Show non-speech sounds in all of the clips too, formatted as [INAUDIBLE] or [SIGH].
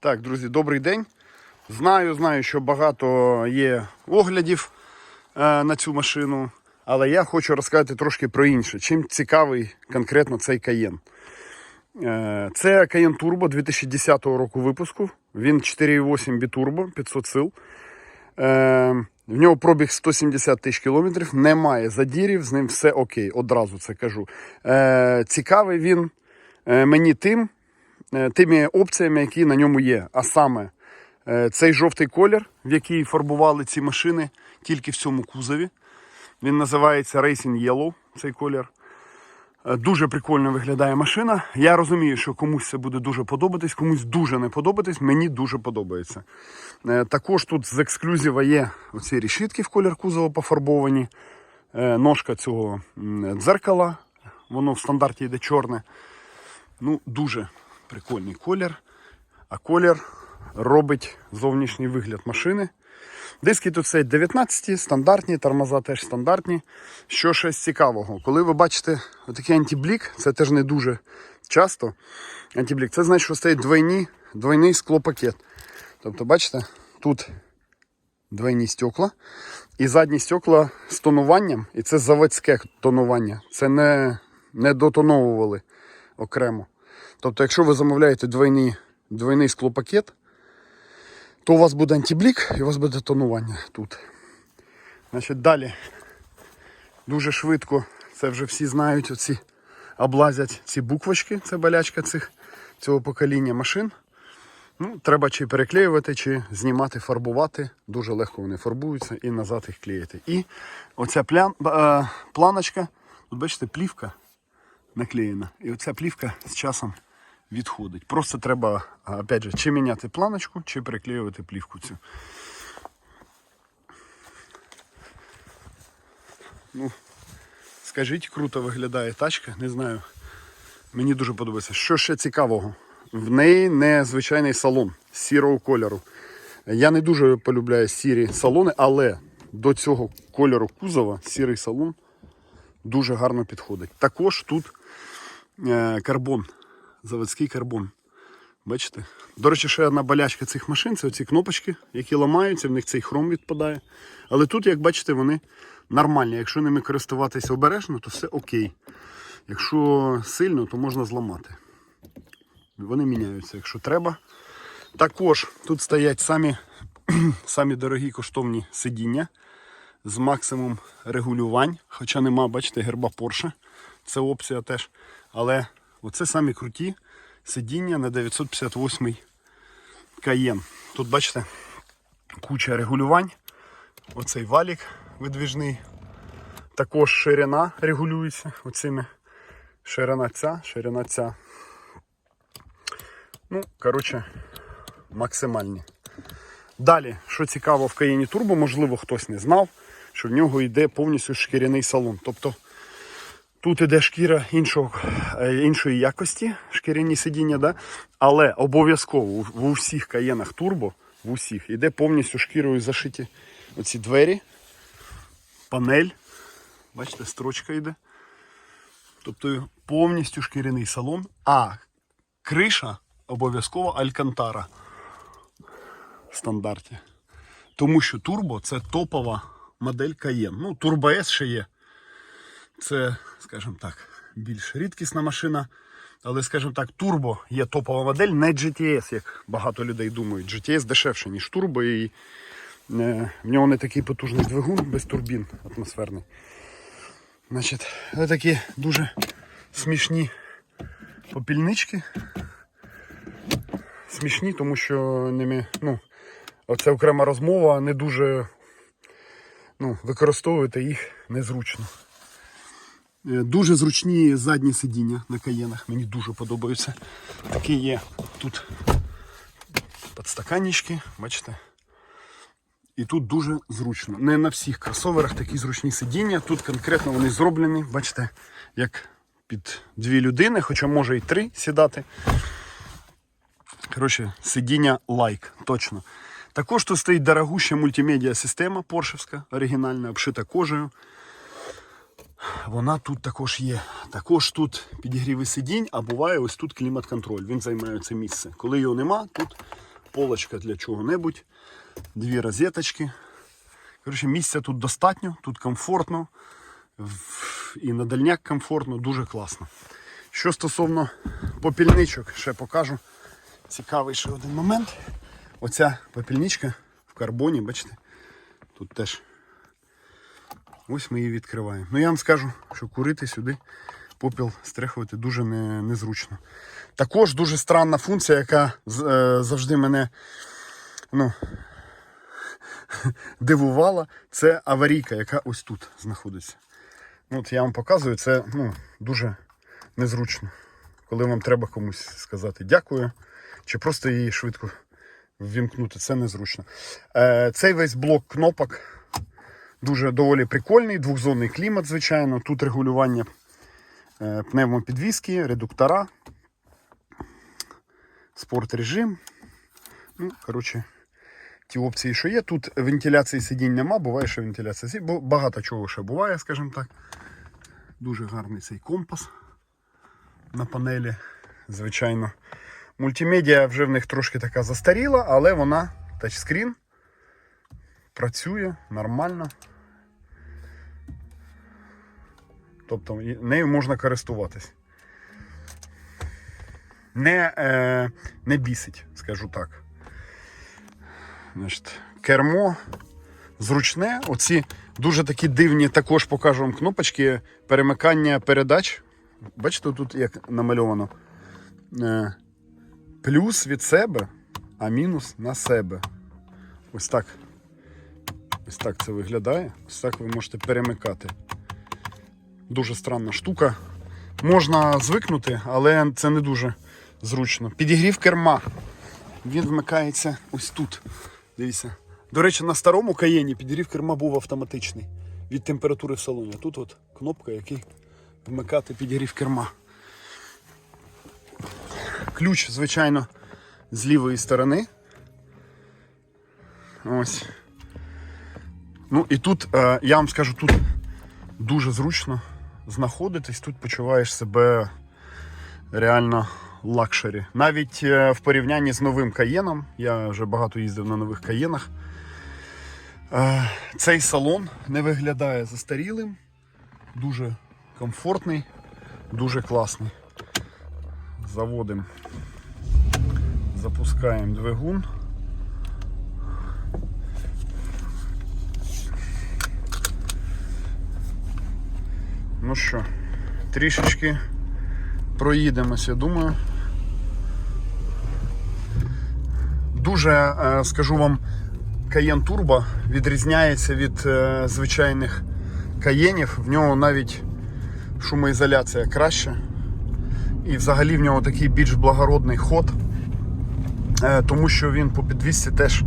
Так, друзі, добрий день. Знаю, знаю, що багато є оглядів е, на цю машину, але я хочу розказати трошки про інше. Чим цікавий конкретно цей Cayenne. Е, це Cayenne Turbo 2010 року випуску. Він 4,8 бітурбо, 500 сил. Е, в нього пробіг 170 тисяч кілометрів, немає задірів, з ним все окей, одразу це кажу. Е, цікавий він е, мені тим, тими опціями, які на ньому є. А саме е, цей жовтий колір, в який фарбували ці машини тільки в цьому кузові. Він називається Racing Yellow, цей колір. Е, Дуже прикольно виглядає машина. Я розумію, що комусь це буде дуже подобатись, комусь дуже не подобатись. Мені дуже подобається. Е, Також тут з ексклюзива є оці рішітки в колір кузова пофарбовані. Е, Ножка цього дзеркала. Воно в стандарті йде чорне. Ну, дуже прикольний колір. А колір робить зовнішній вигляд машини. Диски тут стоять 19, стандартні, тормоза теж стандартні. Що з цікавого, коли ви бачите отакий антиблік, це теж не дуже часто. Антиблік, це значить, що стоїть двойні, двойний склопакет. Тобто, бачите, тут двойні стекла і задні стекла з тонуванням, і це заводське тонування. Це не, не дотоновували окремо. Тобто, якщо ви замовляєте двойний, двойний склопакет, то у вас буде антиблік і у вас буде тонування тут. Значить, далі дуже швидко, це вже всі знають, оці облазять ці буквочки, це болячка цих, цього покоління машин. Ну, треба чи переклеювати, чи знімати, фарбувати. Дуже легко вони фарбуються і назад їх клеїти. І оця плян, е, планочка, тут бачите, плівка наклеєна. І оця плівка з часом відходить. Просто треба, опять же, чи міняти планочку, чи переклеювати плівку цю. Ну, скажіть, круто виглядає тачка, не знаю. Мені дуже подобається. Що ще цікавого? В неї незвичайний салон сірого кольору. Я не дуже полюбляю сірі салони, але до цього кольору кузова сірий салон дуже гарно підходить. Також тут е, карбон, заводський карбон. Бачите? До речі, ще одна болячка цих машин це оці кнопочки, які ламаються, в них цей хром відпадає. Але тут, як бачите, вони нормальні. Якщо ними користуватися обережно, то все окей. Якщо сильно, то можна зламати. Вони міняються, якщо треба. Також тут стоять самі, [CLEARS THROAT] самі дорогі коштовні сидіння з максимум регулювань. Хоча нема, бачите, герба Porsche. Це опція теж. Але оце самі круті сидіння на 958 Cayenne. Тут, бачите, куча регулювань. Оцей валік видвіжний. Також ширина регулюється оцими. Ширина ця, ширина ця. Ну, коротше, максимальні. Далі, що цікаво в Cayenne Turbo, можливо, хтось не знав, що в нього йде повністю шкіряний салон. Тобто тут іде шкіра іншого, е, іншої якості, шкіряні сидіння, да? але обов'язково в усіх каєнах Turbo, в усіх, іде повністю шкірою зашиті оці двері, панель. Бачите, строчка йде. Тобто повністю шкіряний салон, а криша обов'язково Алькантара в стандарті. Тому що турбо це топова модель Cayenne. Ну, Turbo S ще є. Це, скажімо так, більш рідкісна машина. Але, скажімо так, турбо є топова модель, не GTS, як багато людей думають. GTS дешевше, ніж турбо, і е, в нього не такий потужний двигун без турбін атмосферний. Значить, ось такі дуже смішні попільнички. Смішні, тому що ними, ну, оце окрема розмова, не дуже ну, використовувати їх незручно. Е, Дуже зручні задні сидіння на каєнах, мені дуже подобаються. Такі є тут підстаканнички, бачите. І тут дуже зручно. Не на всіх кросоверах такі зручні сидіння. Тут конкретно вони зроблені, бачите, як під дві людини, хоча може і три сідати. Коротше, сидіння лайк, точно. Також тут стоїть дорогуща мультимедіа система поршевська, оригінальна, обшита кожею. Вона тут також є. Також тут підігріви сидінь, а буває ось тут клімат-контроль. Він займає це місце. Коли його нема, тут полочка для чого-небудь, дві розеточки. Коротше, місця тут достатньо, тут комфортно. І на дальняк комфортно, дуже класно. Що стосовно попільничок, ще покажу. Цікавий ще один момент. Оця попільничка в карбоні, бачите, тут теж. Ось ми її відкриваємо. Ну я вам скажу, що курити сюди попіл стрихувати дуже не, незручно. Також дуже странна функція, яка е, завжди мене ну, [LAUGHS] дивувала, це аварійка, яка ось тут знаходиться. Ну, От я вам показую, це ну, дуже незручно. Коли вам треба комусь сказати дякую, чи просто її швидко ввімкнути, це незручно. Е, цей весь блок кнопок дуже доволі прикольний, двохзонний клімат, звичайно. Тут регулювання е, пневмопідвіски, редуктора, спорт режим. Ну, коротше, ті опції, що є. Тут вентиляції сидінь нема, буває, що вентиляція сидінь. Багато чого ще буває, скажімо так. Дуже гарний цей компас на панелі, звичайно. Мультимедіа вже в них трошки така застаріла, але вона тачскрін. Працює нормально. Тобто нею можна користуватись. Не, е, не бісить, скажу так. Значить, кермо зручне. Оці дуже такі дивні, також покажу вам кнопочки перемикання передач. Бачите, тут як намальовано. Е, плюс від себе, а мінус на себе. Ось так. Ось так це виглядає. Ось так ви можете перемикати. Дуже странна штука. Можна звикнути, але це не дуже зручно. Підігрів керма. Він вмикається ось тут. Дивіться. До речі, на старому каєні підігрів керма був автоматичний від температури в салоні. Тут от кнопка, який вмикати підігрів керма. Ключ, звичайно, з лівої сторони. Ось. Ну і тут, е, я вам скажу, тут дуже зручно знаходитись, тут почуваєш себе реально лакшері. Навіть е, в порівнянні з новим каєном, я вже багато їздив на нових каєнах. Е, Цей салон не виглядає застарілим, дуже комфортний, дуже класний. Заводимо, запускаємо двигун. Ну що, трішечки проїдемося, думаю. Дуже, е, скажу вам, Cayenne Turbo відрізняється від е, звичайних каєнів. В нього навіть шумоізоляція краща. І взагалі в нього такий більш благородний ход, е, тому що він по підвісці теж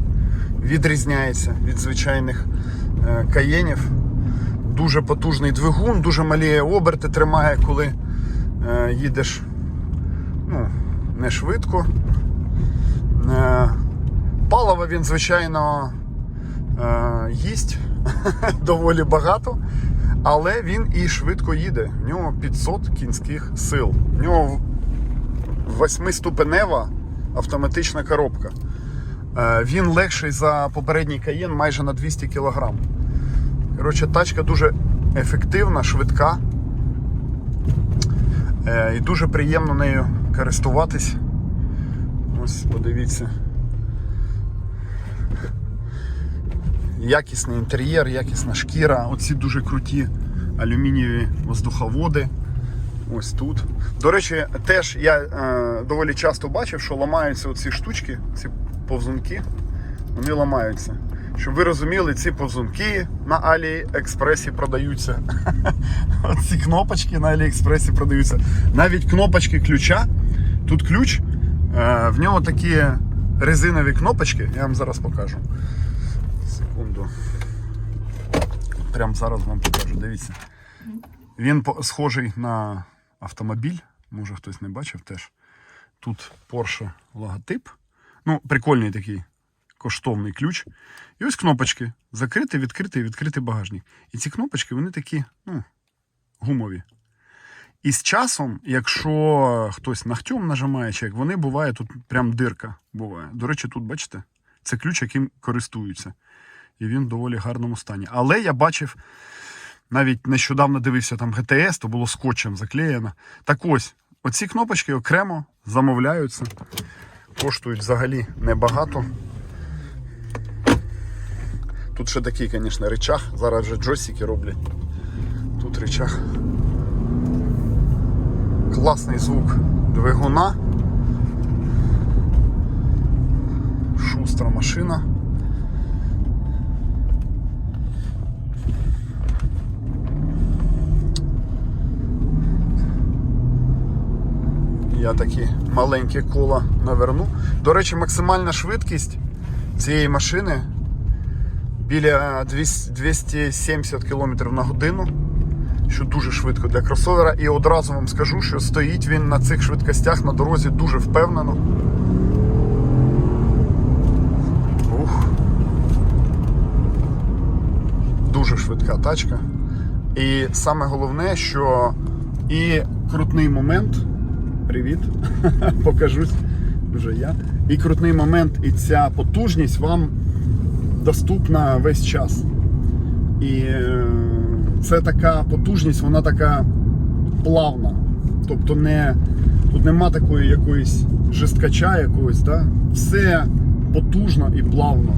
відрізняється від звичайних каєнів. Дуже потужний двигун, дуже малі оберти тримає, коли е, їдеш ну, не швидко. Е, палива він, звичайно, е, їсть [LAUGHS] доволі багато, але він і швидко їде. В нього 500 кінських сил. В нього восьмиступенева автоматична коробка. Е, він легший за попередній каєн майже на 200 кг. Коротше, тачка дуже ефективна, швидка. Е, і дуже приємно нею користуватись. Ось, подивіться. Якісний інтер'єр, якісна шкіра. Оці дуже круті алюмінієві воздуховоди. Ось тут. До речі, теж я е, доволі часто бачив, що ламаються оці штучки, ці повзунки, вони ламаються. Щоб ви розуміли, ці повзунки на Аліекспресі продаються. [LAUGHS] Ці кнопочки на Аліекспресі продаються. Навіть кнопочки ключа. Тут ключ, е, в нього такі резинові кнопочки. Я вам зараз покажу. Секунду. Прямо зараз вам покажу. Дивіться. Він схожий на автомобіль. Може хтось не бачив теж. Тут Porsche логотип. Ну, прикольний такий коштовний ключ. І ось кнопочки. Закрити, відкрити і відкрити багажник. І ці кнопочки, вони такі, ну, гумові. І з часом, якщо хтось ногтем нажимає чек, вони буває тут прям дирка буває. До речі, тут бачите, це ключ, яким користуються. І він в доволі гарному стані. Але я бачив, навіть нещодавно дивився там ГТС, то було скотчем заклеєно. Так ось, оці кнопочки окремо замовляються. Коштують взагалі небагато. Тут ще такий, звісно, речах. Зараз вже джойстики роблять. Тут речах. Класний звук двигуна. Шустра машина. Я такі маленькі кола наверну. До речі, максимальна швидкість цієї машини біля 270 км на годину, що дуже швидко для кросовера. І одразу вам скажу, що стоїть він на цих швидкостях на дорозі дуже впевнено. Ух. Дуже швидка тачка. І саме головне, що і крутний момент. Привіт, [LAUGHS] покажусь вже я. І крутний момент, і ця потужність вам доступна весь час. І е, це така потужність, вона така плавна. Тобто не, тут нема такої якоїсь жесткача якогось, да? все потужно і плавно.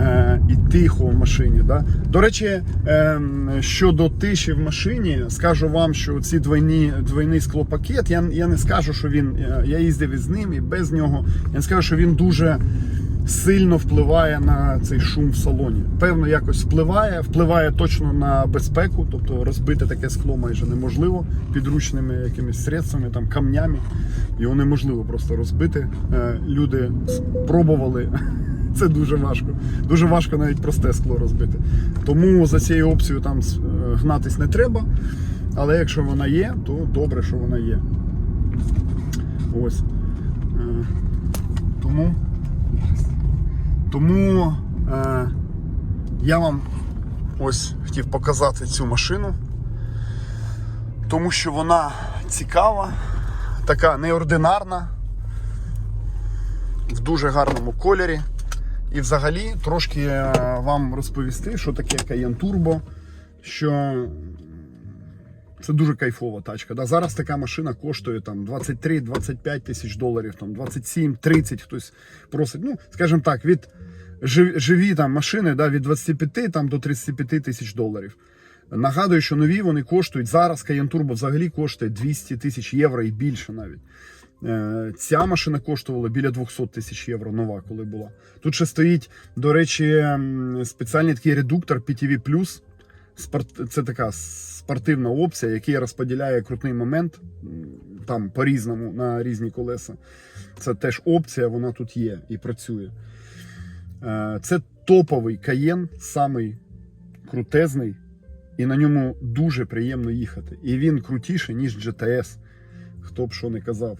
Е, і тихо в машині. Да? До речі, е, щодо тиші в машині, скажу вам, що ці двойні, двойний склопакет, я, я не скажу, що він. е, Я їздив із ним і без нього. Я не скажу, що він дуже сильно впливає на цей шум в салоні. Певно, якось впливає, впливає точно на безпеку, тобто розбити таке скло майже неможливо підручними якимись средствами, там камнями. Його неможливо просто розбити. Е, Люди спробували. [LAUGHS] Це дуже важко. Дуже важко навіть просте скло розбити. Тому за цією опцією там е, гнатись не треба. Але якщо вона є, то добре, що вона є. Ось. Е, Тому. Тому е, я вам ось хотів показати цю машину. Тому що вона цікава, така неординарна, в дуже гарному кольорі. І взагалі трошки вам розповісти, що таке Cayenne Turbo, що це дуже кайфова тачка. Да? Зараз така машина коштує там 23-25 тисяч доларів, там 27-30 хтось просить. Ну, скажімо так, від жив- живі там машини да, від 25 там, до 35 тисяч доларів. Нагадую, що нові вони коштують зараз. Cayenne взагалі коштує 200 тисяч євро і більше навіть. Е, Ця машина коштувала біля 200 тисяч євро, нова, коли була. Тут ще стоїть, до речі, спеціальний такий редуктор PTV+. Спорт... Це така спортивна опція, який розподіляє крутний момент там по-різному на різні колеса. Це теж опція, вона тут є і працює. Е, Це топовий каєн, самий крутезний, і на ньому дуже приємно їхати. І він крутіший, ніж GTS. Хто б що не казав.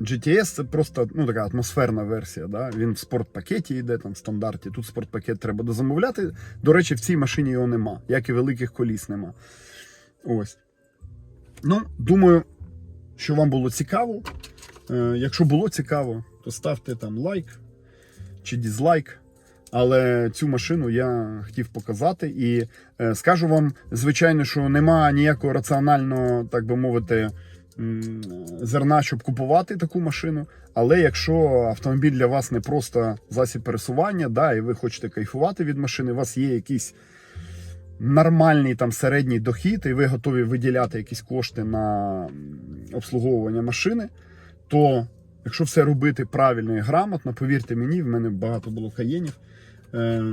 GTS це просто ну, така атмосферна версія. Да? Він в спортпакеті йде там в стандарті. Тут спортпакет треба дозамовляти. До речі, в цій машині його нема, як і великих коліс нема. Ось. Ну, думаю, що вам було цікаво. Е, якщо було цікаво, то ставте там лайк чи дізлайк. Але цю машину я хотів показати і е, скажу вам, звичайно, що нема ніякого раціонального, так би мовити, зерна, щоб купувати таку машину. Але якщо автомобіль для вас не просто засіб пересування, да, і ви хочете кайфувати від машини, у вас є якийсь нормальний там середній дохід, і ви готові виділяти якісь кошти на обслуговування машини, то якщо все робити правильно і грамотно, повірте мені, в мене багато було каєнів. Е,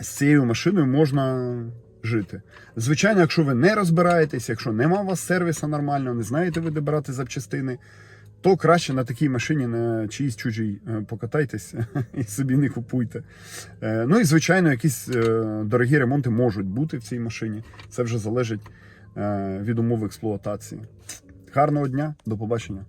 з цією машиною можна жити. Звичайно, якщо ви не розбираєтесь, якщо нема у вас сервіса нормального, не знаєте ви де брати запчастини, то краще на такій машині на чиїсь чужій е, покатайтесь [LAUGHS] і собі не купуйте. Е, Ну і звичайно, якісь е, дорогі ремонти можуть бути в цій машині. Це вже залежить від умов експлуатації. Гарного дня, до побачення.